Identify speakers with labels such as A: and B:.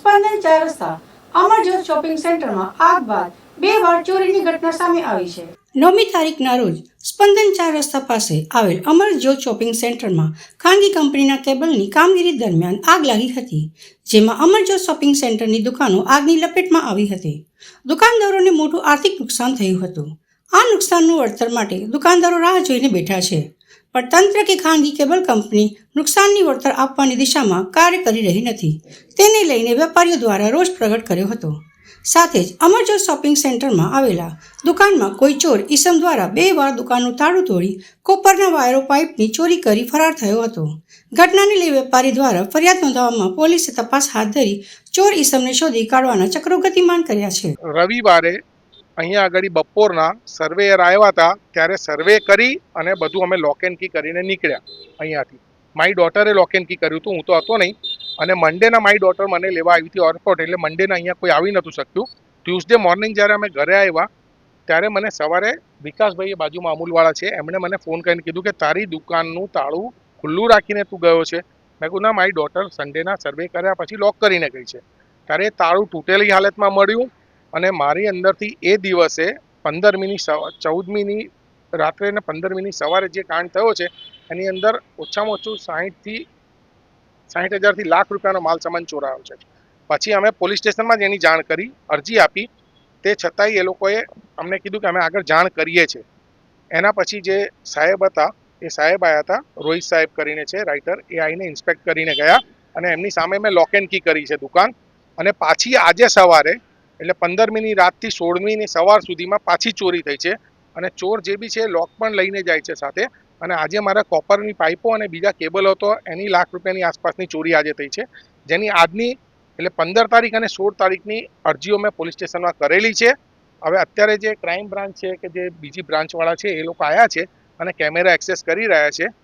A: સ્પંદન ચાર રસ્તા. અમરજોત શોપિંગ સેન્ટરમાં આગ બાદ બે વાર ચોરીની ઘટના સામે આવી છે. નવમી તારીખના રોજ સ્પંદન ચાર રસ્તા પાસે આવેલ અમરજ્યોત શોપિંગ સેન્ટરમાં ખાનગી કંપનીના કેબલની કામગીરી દરમિયાન આગ લાગી હતી, જેમાં અમરજ્યોત શોપિંગ સેન્ટરની દુકાનો આગની લપેટમાં આવી હતી. દુકાનદારોને મોટું આર્થિક નુકસાન થયું હતું. આ નુકસાનનું વળતર માટે દુકાનદારો રાહ જોઈને બેઠા છે. પણ તંત્ર કે ખાનગી કેબલ કંપની નુકસાનની વળતર આપવાની દિશામાં કાર્ય કરી રહી નથી. તેને લઈને વેપારીઓ દ્વારા રોષ પ્રગટ કર્યો હતો. સાથે જ અમરજોત શોપિંગ સેન્ટરમાં આવેલા દુકાનમાં કોઈ ચોર ઈસમ દ્વારા બે વાર દુકાનનું તાળું તોડી કોપરના વાયરો પાઇપની ચોરી કરી ફરાર થયો હતો. ઘટનાને લઈ વેપારી દ્વારા ફરિયાદ નોંધાવવામાં પોલીસે તપાસ હાથ ધરી ચોર ઈસમને શોધી કાઢવાના ચક્રો ગતિમાન કર્યા છે.
B: રવિવારે અહીંયા આગળ બપોરના સર્વેયર આવ્યા હતા, ત્યારે સર્વે કરી અને બધું અમે લોક એન્ડ કી કરીને નીકળ્યા અહીંયાથી. મારી ડોટરે લોક એન્ડ કી કર્યું હતું, હું તો હતો નહીં. અને મંડેના મારી ડોટર મને લેવા આવી હતી એરપોર્ટ એટલે મંડેના અહીંયા કોઈ આવી નહોતું શકતું ટ્યુઝડે મોર્નિંગ જ્યારે અમે ઘરે આવ્યા, ત્યારે મને સવારે વિકાસભાઈએ બાજુમાં અમૂલવાળા છે, એમણે મને ફોન કરીને કીધું કે, તારી દુકાનનું તાળું ખુલ્લું રાખીને તું ગયો છે. મેં કહ્યું ના મારી ડોટર સન્ડેના સર્વે કર્યા પછી લોક કરીને ગઈ છે. ત્યારે તાળું તૂટેલી હાલતમાં મળ્યું. અને મારી અંદરથી એ દિવસે પંદરમીની ચૌદમીની રાત્રે અને પંદરમીની સવારે જે કાંડ થયો છે, એની અંદર ઓછામાં ઓછું સાહીઠથી, સાહીઠ હજારથી લાખ રૂપિયાનો માલ સામાન ચોરાયો છે. પછી અમે પોલીસ સ્ટેશનમાં જ એની જાણ કરી, અરજી આપી. તે છતાંય એ લોકોએ અમને કીધું કે અમે આગળ જાણ કરીએ છીએ. એના પછી જે સાહેબ હતા, એ સાહેબ આવ્યા હતા, રોહિત સાહેબ કરીને છે, રાઇટર. એ આવીને ઇન્સ્પેક્ટ કરીને ગયા અને એમની સામે મેં લોક એન્ડ કી કરી છે દુકાન. અને પાછી આજે સવારે એટલે પંદરમીની રાતથી સોળમીની સવાર સુધીમાં પાછી ચોરી થઈ છે અને ચોર જે બી છે, લોક પણ લઈને જાય છે સાથે. અને આજે મારા કોપરની પાઇપો અને બીજા કેબલો હતો, એની લાખ રૂપિયાની આસપાસની ચોરી આજે થઈ છે. જેની આજની, એટલે પંદર તારીખ અને સોળ તારીખની અરજીઓ મેં પોલીસ સ્ટેશનમાં કરેલી છે. હવે અત્યારે જે ક્રાઇમ બ્રાન્ચ છે કે જે બીજી બ્રાન્ચવાળા છે, એ લોકો આવ્યા છે અને કેમેરા એક્સેસ કરી રહ્યા છે.